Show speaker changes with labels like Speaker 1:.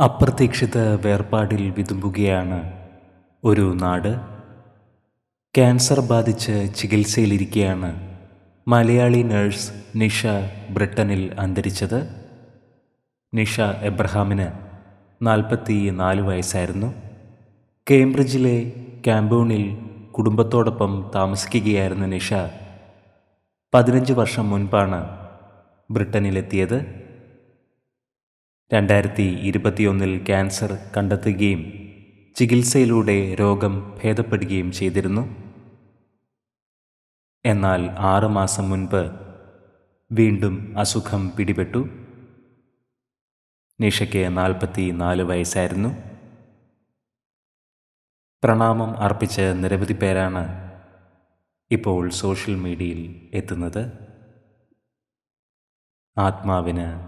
Speaker 1: അപ്രതീക്ഷിത വേർപാടിൽ വിതുമ്പുകയാണ് ഒരു നാട്. ക്യാൻസർ ബാധിച്ച് ചികിത്സയിലിരിക്കെയാണ് മലയാളി നഴ്സ് നിഷ ബ്രിട്ടനിൽ അന്തരിച്ചത്. നിഷ എബ്രഹാമിന് നാൽപ്പത്തി നാല് വയസ്സായിരുന്നു. കേംബ്രിഡ്ജിലെ കാംബൂണിൽ കുടുംബത്തോടൊപ്പം താമസിക്കുകയായിരുന്ന നിഷ പതിനഞ്ച് വർഷം മുൻപാണ് ബ്രിട്ടനിലെത്തിയത്. രണ്ടായിരത്തി ഇരുപത്തിയൊന്നിൽ ക്യാൻസർ കണ്ടെത്തുകയും ചികിത്സയിലൂടെ രോഗം ഭേദപ്പെടുകയും ചെയ്തിരുന്നു. എന്നാൽ ആറ് മാസം മുൻപ് വീണ്ടും അസുഖം പിടിപെട്ടു. നിഷയ്ക്ക് നാൽപ്പത്തി നാല് വയസ്സായിരുന്നു. പ്രണാമം അർപ്പിച്ച നിരവധി പേരാണ് ഇപ്പോൾ സോഷ്യൽ മീഡിയയിൽ എത്തുന്നത്. ആത്മാവിന്